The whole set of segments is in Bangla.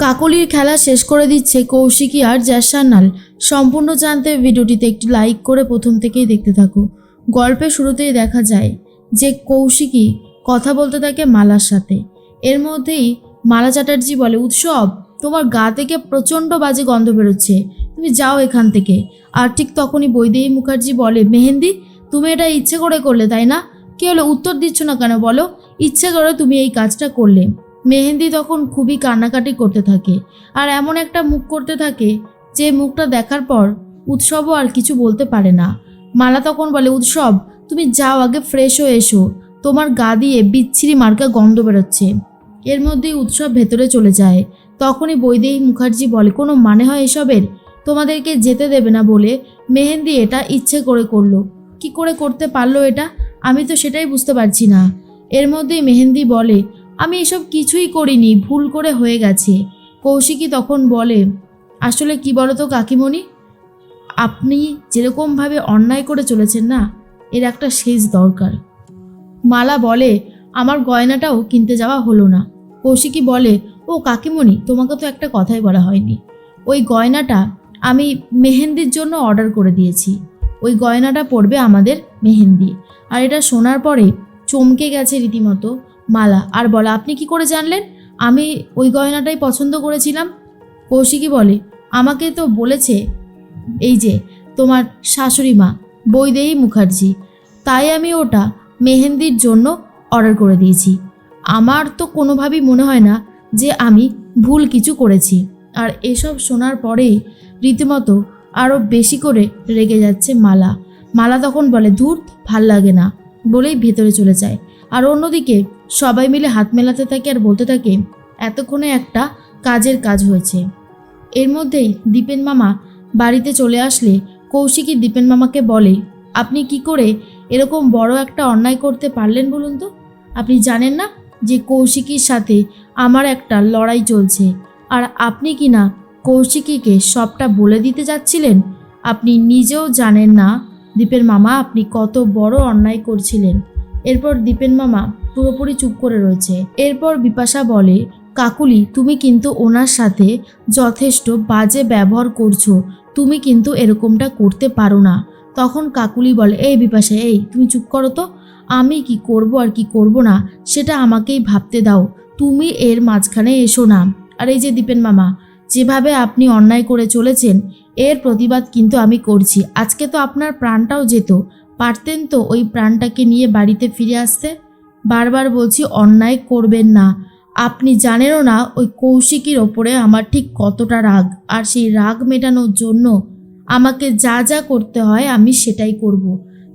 কাকলির খেলা শেষ করে দিচ্ছে কৌশিকী আর জ্যাসান্নাল সম্পূর্ণ জানতে ভিডিওটিতে একটি লাইক করে প্রথম থেকেই দেখতে থাকো। গল্পের শুরুতেই দেখা যায় যে কৌশিকী কথা বলতে থাকে মালার সাথে। এর মধ্যেই মালা চ্যাটার্জি বলে, উৎসব, তোমার গা থেকে প্রচণ্ড বাজে গন্ধ বেরোচ্ছে। তুমি যাও এখান থেকে। আর ঠিক তখনই বৈদেহী মুখার্জি বলে, মেহেন্দি, তুমি এটা ইচ্ছে করে করলে, তাই না? কি হলো? উত্তর দিচ্ছ না কেন? বলো। ইচ্ছে করে তুমি এই কাজটা করলে। মেহেন্দি তখন খুবই কান্নাকাটি করতে থাকে আর এমন একটা মুখ করতে থাকে যে মুখটা দেখার পর উৎসবও আর কিছু বলতে পারে না। মালা তখন বলে, উৎসব, তুমি যাও আগে ফ্রেশ হয়ে এসো। তোমার গা দিয়ে বিচ্ছিরি মার্কা গন্ধ বেরোচ্ছে। এর মধ্যেই উৎসব ভেতরে চলে যায়। তখনই বৈদেহী মুখার্জি বলে, কোনো মানে হয় এসবের? তোমাদেরকে যেতে দেবে না বলে মেহেন্দি এটা ইচ্ছে করে করল। কি করে করতে পারল এটা? আমি তো সেটাই বুঝতে পারছি না। এর মধ্যেই মেহেন্দি বলে আমি এসব কিছুই করিনি, ভুল করে হয়ে গেছে। কৌশিকী তখন বলে, আসলে কি বলো তো কাকিমণি? আপনি যেরকমভাবে অন্যায় করে চলেছেন না, এর একটা শেষ দরকার। মালা বলে, আমার গয়নাটাও কিনতে যাওয়া হলো না। কৌশিকী বলে, ও কাকিমণি, তোমাকে তো একটা কথাই বলা হয়নি। ওই গয়নাটা আমি মেহেন্দির জন্য অর্ডার করে দিয়েছি। ওই গয়নাটা পড়বে আমাদের মেহেন্দি। আর এটা শোনার পরে চমকে গেছে রীতিমতো। মালা, আর বলে, আপনি কি করে জানলেন? আমি ওই গয়নাটাই পছন্দ করেছিলাম। কৌশিকী বলে, আমাকে তো বলেছে, এই যে, তোমার শাশুড়ি মা, বৈদেহী মুখার্জি। তাই আমি ওটা মেহেন্দির জন্য অর্ডার করে দিয়েছি। আমার তো কোনোভাবেই মনে হয় না যে আমি ভুল কিছু করেছি। আর এসব শোনার পরেই রীতিমতো আরও বেশি করে রেগে যাচ্ছে মালা। মালা তখন বলে ধূর ভালো লাগে না। বলেই ভেতরে চলে যায়। আর অন্যদিকে, সবাই মিলে হাত মেলাতে থাকে আর বলতে থাকে, এতক্ষণে একটা কাজের কাজ হয়েছে। এর মধ্যেই দীপেন মামা বাড়িতে চলে আসলে কৌশিকী দীপেন মামাকে বলে, আপনি কি করে এরকম বড় একটা অন্যায় করতে পারলেন বলুন তো? আপনি জানেন না যে কৌশিকীর সাথে আমার একটা লড়াই চলছে। আর আপনি কি না কৌশিকীকে সবটা বলে দিতে যাচ্ছিলেন? আপনি নিজেও জানেন না দীপের মামা আপনি কত বড় অন্যায় করছিলেন। এরপর দীপেন মামা পুরোপুরি চুপ করে রয়েছে। এরপর বিপাশা বলে, কাকুলি, তুমি কিন্তু ওনার সাথে যথেষ্ট বাজে ব্যবহার করছ। তুমি কিন্তু এরকমটা করতে পারো না। তখন কাকুলি বলে, এই বিপাশা, এই, তুমি চুপ করো তো। আমি কি করব আর কি করব না, সেটা আমাকেই ভাবতে দাও। তুমি এর মাঝখানে এসো না। আর এই যে দীপেন মামা, যেভাবে আপনি অন্যায় করে চলেছেন, এর প্রতিবাদ কিন্তু আমি করছি। আজকে তো আপনার প্রাণটাও যেত। পারতেন তো ওই প্রাণটাকে নিয়ে বাড়িতে ফিরে আসতে? বারবার বলছি, অন্যায় করবেন না। আপনি জানেনও না ওই কৌশিকীর ওপরে আমার ঠিক কতটা রাগ। আর সেই রাগ মেটানোর জন্য আমাকে যা যা করতে হয় আমি সেটাই করব।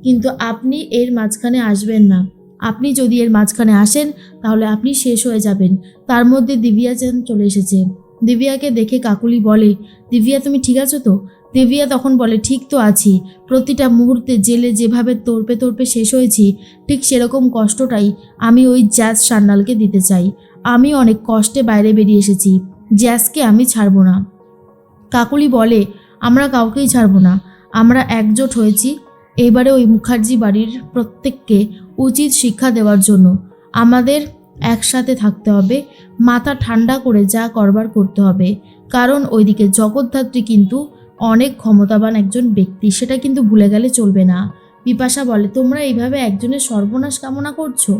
কিন্তু আপনি এর মাঝখানে আসবেন না। আপনি যদি এর মাঝখানে আসেন, তাহলে আপনি শেষ হয়ে যাবেন। তার মধ্যে দিব্যা যেন চলে এসেছে। দিব্যাকে দেখে কাকুলি বলে, দিব্যা, তুমি ঠিক আছো তো? দিব্যা তখন বলে, ঠিক তো আছি। প্রতিটা মুহূর্তে জেলে যেভাবে তোরপে তোরপে শেষ হয়েছি, ঠিক সেরকম কষ্টটাই আমি ওই জ্যাজ সান্নালকে দিতে চাই। আমি অনেক কষ্টে বাইরে বেরিয়ে এসেছি, জ্যাজকে আমি ছাড়বো না। কাকুলি বলে, আমরা কাউকেই ছাড়বো না। আমরা একজোট হয়েছি এবারে ওই মুখার্জি বাড়ির প্রত্যেককে উচিত শিক্ষা দেওয়ার জন্য। আমাদের একসাথে থাকতে হবে, মাথা ঠান্ডা করে যা করবার করতে হবে। কারণ ওইদিকে জগদ্ধাত্রী কিন্তু অনেক ক্ষমতাবান একজন ব্যক্তি, সেটা কিন্তু ভুলে গেলে চলবে না। বিপাশা বলে, তোমরা এইভাবে একজনের সর্বনাশ কামনা করছ?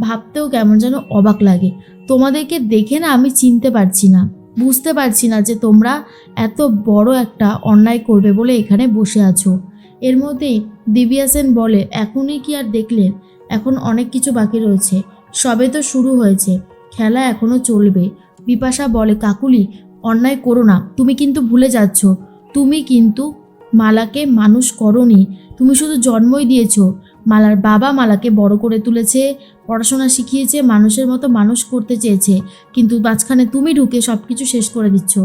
ভাবতেও কেমন যেন অবাক লাগে। তোমাদেরকে দেখে না আমি চিনতে পারছি না। বুঝতে পারছি না যে তোমরা এত বড় একটা অন্যায় করবে বলে এখানে বসে আছো। এর মধ্যেই দিব্যা সেন বলে, এখনই কি আর দেখলেন এখন অনেক কিছু বাকি রয়েছে। সবে তো শুরু হয়েছে। খেলা এখনও চলবে। বিপাশা বলে, কাকুলি, অন্যায় করো না। তুমি কিন্তু ভুলে যাচ্ছ। তুমি কিন্তু মালাকে মানুষ করনি। তুমি শুধু জন্মই দিয়েছ। মালার বাবা মালাকে বড় করে তুলেছে, পড়াশোনা শিখিয়েছে, মানুষের মতো মানুষ করতে চেয়েছে। কিন্তু মাঝখানে তুমি ঢুকে সব কিছু শেষ করে দিচ্ছ।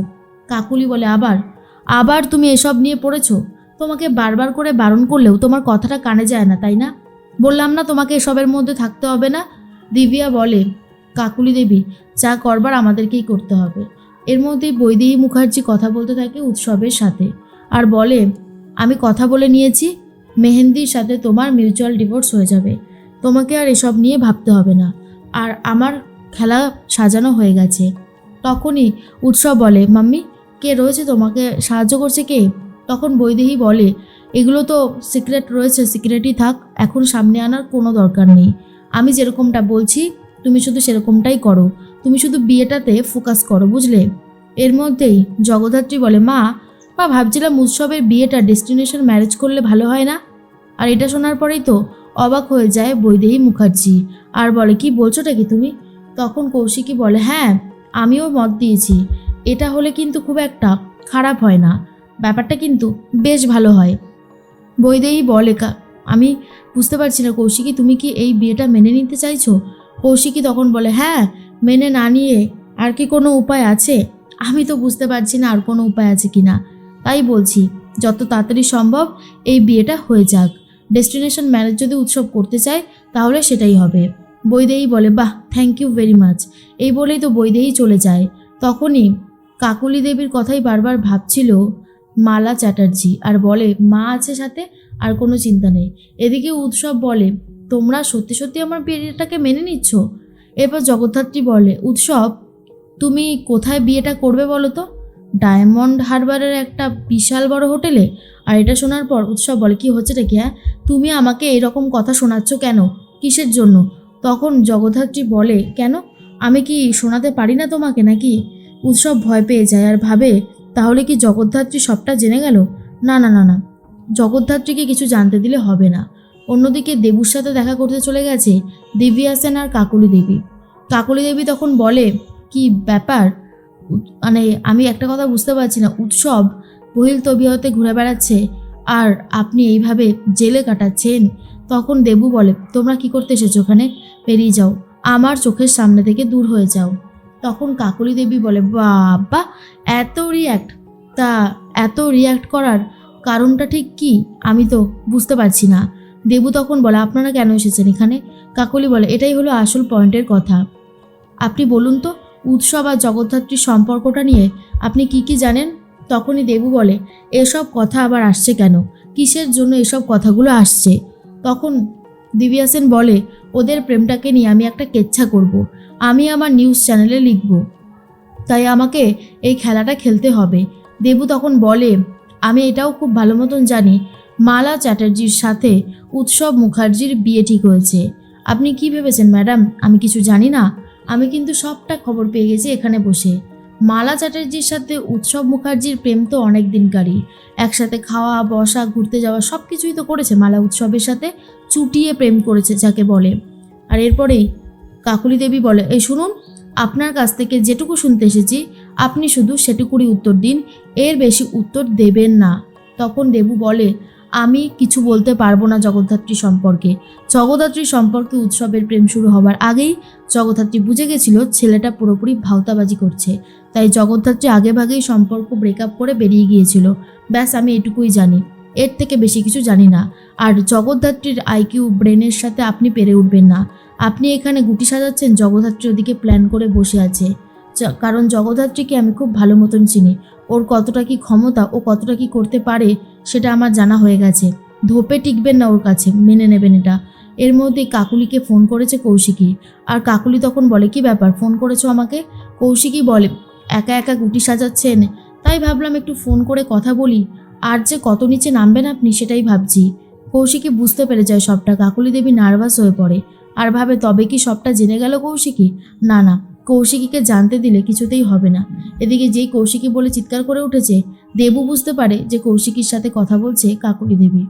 কাকুলি বলে, আবার? আবার তুমি এসব নিয়ে পড়েছো? তোমাকে বারবার করে বারণ করলেও তোমার কথাটা কানে যায় না, তাই না? বললাম না তোমাকে এসবের মধ্যে থাকতে হবে না? দিবিয়া বলে, কাকুলি দেবী, যা করবার আমাদেরকেই করতে হবে। এর মধ্যেই বৈদেহী মুখার্জি কথা বলতে থাকে উৎসবের সাথে আর বলে, আমি কথা বলে নিয়েছি, মেহেন্দির সাথে তোমার মিউচুয়াল ডিভোর্স হয়ে যাবে। তোমাকে আর এসব নিয়ে ভাবতে হবে না। আর আমার খেলা সাজানো হয়ে গেছে তখনই উৎসব বলে, মাম্মি, কে রয়েছে তোমাকে? সাহায্য করছে কে তখন বৈদেহী বলে, এগুলো তো সিক্রেট রয়েছে সিক্রেটই থাক। এখন সামনে আনার কোনো দরকার নেই। আমি যেরকমটা বলছি তুমি শুধু সেরকমটাই করো। তুমি শুধু বিয়েটাতে ফোকাস করো, বুঝলে? এর মধ্যেই জগদ্ধাত্রী বলে, মা বা ভাবছিলাম উৎসবের বিয়েটা ডেস্টিনেশন ম্যারেজ করলে ভালো হয় না? আর এটা শোনার পরেই তো অবাক হয়ে যায় বৈদেহী মুখার্জি। আর বলে, কি বলছোটা কি তুমি? তখন কৌশিকী বলে হ্যাঁ আমিও মত দিয়েছি। এটা হলে কিন্তু খুব একটা খারাপ হয় না। ব্যাপারটা কিন্তু বেশ ভালো হয়। বৈদেহী বলে, কা, আমি বুঝতে পারছি না কৌশিকী, তুমি কি এই বিয়েটা মেনে নিতে চাইছো? কৌশিকী তখন বলে হ্যাঁ মেনে না নিয়ে আর কি কোনো উপায় আছে? আমি তো বুঝতে পারছি না আর কোনো উপায় আছে কি না। তাই বলছি, যত তাড়াতাড়ি সম্ভব এই বিয়েটা হয়ে যাক। ডেস্টিনেশন ম্যারেজ যদি উৎসব করতে চায়, তাহলে সেটাই হবে। বৈদেহী বলে, বাহ থ্যাংক ইউ ভেরি মাচ এই বলেই তো বৈদেহী চলে যায়। তখনই কাকলি দেবীর কথাই বারবার ভাবছিল মালা চ্যাটার্জি, আর বলে, মা আছে সাথে, আর কোনো চিন্তা নেই। এদিকে উৎসব বলে তোমরা সত্যি সত্যি আমার বিয়েটাকে মেনে নিচ্ছ? এরপর জগদ্ধাত্রী বলে, উৎসব, তুমি কোথায় বিয়েটা করবে বলো তো? ডায়মন্ড হারবারের একটা বিশাল বড় হোটেলে? আর এটা শোনার পর উৎসব বলে, কি হচ্ছেটা কি হ্যাঁ? তুমি আমাকে এরকম কথা শোনাচ্ছ কেন? কিসের জন্য? তখন জগদ্ধাত্রী বলে, কেন? আমি কি শোনাতে পারি না তোমাকে নাকি? উৎসব ভয় পেয়ে যায় আর ভাবে, তাহলে কি জগদ্ধাত্রী সবটা জেনে গেল? না না না না, জগদ্ধাত্রীকে কিছু জানতে দিলে হবে না। অন্যদিকে দেবুর সাথে দেখা করতে চলে গেছে দিব্যা সেন আর কাকুলি দেবী। কাকুলি দেবী তখন বলে, কি ব্যাপার? মানে আমি একটা কথা বুঝতে পারছি না। উৎসব বহিল তবিয়তে ঘুরে বেড়াচ্ছে আর আপনি এইভাবে জেলে কাটাচ্ছেন তখন দেবু বলে, তোমরা কি করতে এসেছ ওখানে? পেরিয়ে যাও। আমার চোখের সামনে থেকে দূর হয়ে যাও তখন কাকলি দেবী বলে, বাবা, এত রিয়্যাক্ট তা এত রিয়্যাক্ট করার কারণটা ঠিক কি? আমি তো বুঝতে পারছি না। দেবু তখন বলে, আপনারা কেন এসেছেন এখানে? কাকলি বলে, এটাই হলো আসল পয়েন্টের কথা। আপনি বলুন তো, উৎসব আর জগদ্ধাত্রীর সম্পর্কটা নিয়ে আপনি কি কি জানেন? তখনই দেবু বলে, এসব কথা আবার আসছে কেন? কিসের জন্য এসব কথাগুলো আসছে? তখন দিব্যা সেন বলে, ওদের প্রেমটাকে নিয়ে আমি একটা কেচ্ছা করব। আমি আমার নিউজ চ্যানেলে লিখব। তাই আমাকে এই খেলাটা খেলতে হবে। দেবু তখন বলে, আমি এটাও খুব ভালো মতন জানি। মালা চ্যাটার্জির সাথে উৎসব মুখার্জির বিয়ে ঠিক হয়েছে। আপনি কি ভেবেছেন, ম্যাডাম? আমি কিছু জানি না। আমি কিন্তু সবটা খবর পেয়ে গেছি এখানে বসে। মালা চ্যাটার্জির সাথে উৎসব মুখার্জির প্রেম তো অনেক দিনকারই। একসাথে খাওয়া, বসা, ঘুরতে যাওয়া সব কিছুই তো করেছে মালা উৎসবের সাথে। চুটিয়ে প্রেম করেছে যাকে বলে। আর এরপরেই কাকুলি দেবী বলে, এই শুনুন, আপনার কাছ থেকে যেটুকু শুনতে এসেছি, আপনি শুধু সেটুকুরই উত্তর দিন। এর বেশি উত্তর দেবেন না। তখন দেবু বলে আমি কিছু বলতে পারব না জগদ্ধাত্রী সম্পর্কে। জগদ্ধাত্রী সম্পর্কে উৎসবের প্রেম শুরু হবার আগেই জগদ্ধাত্রী বুঝে গেছিল ছেলেটা পুরোপুরি ভাওতাবাজি করছে। তাই জগদ্ধাত্রী আগেভাগেই সম্পর্ক ব্রেকআপ করে বেরিয়ে গিয়েছিল। ব্যাস, আমি এটুকুই জানি। এর থেকে বেশি কিছু জানি না। আর জগদ্ধাত্রীর আইকিউ ব্রেনের সাথে আপনি পেরে উঠবেন না। আপনি এখানে গুটি সাজাচ্ছেন জগদ্ধাত্রী ওদিকে প্ল্যান করে বসে আছে। কারণ জগদ্ধাত্রীকে আমি খুব ভালো মতন চিনি। ওর কতটা কি ক্ষমতা ও কতটা কি করতে পারে সেটা আমার জানা হয়ে গেছে। ধোপে টিকবেন না ওর কাছে, মেনে নেবেন এটা। এর মধ্যেই কাকুলিকে ফোন করেছে কৌশিকী। আর কাকুলি তখন বলে, কি ব্যাপার? ফোন করেছ আমাকে? কৌশিকী বলে, একা একা গুটি সাজাচ্ছেন? তাই ভাবলাম একটু ফোন করে কথা বলি। আর যে কত নিচে নামবেন আপনি সেটাই ভাবছি। কৌশিকী বুঝতে পেরে যায় সবটা। কাকুলি দেবী নার্ভাস হয়ে পড়ে। আর ভাবে, তবে কি সবটা জেনে গেল কৌশিকী? না না। কৌশিকীকে জানতে দিলে কিছুতেই হবে না। এদিকে যেই কৌশিকী বলে চিৎকার করে উঠেছে, দেবু বুঝতে পারে যে কৌশিকীর সাথে কথা বলছে কাকুলি দেবী।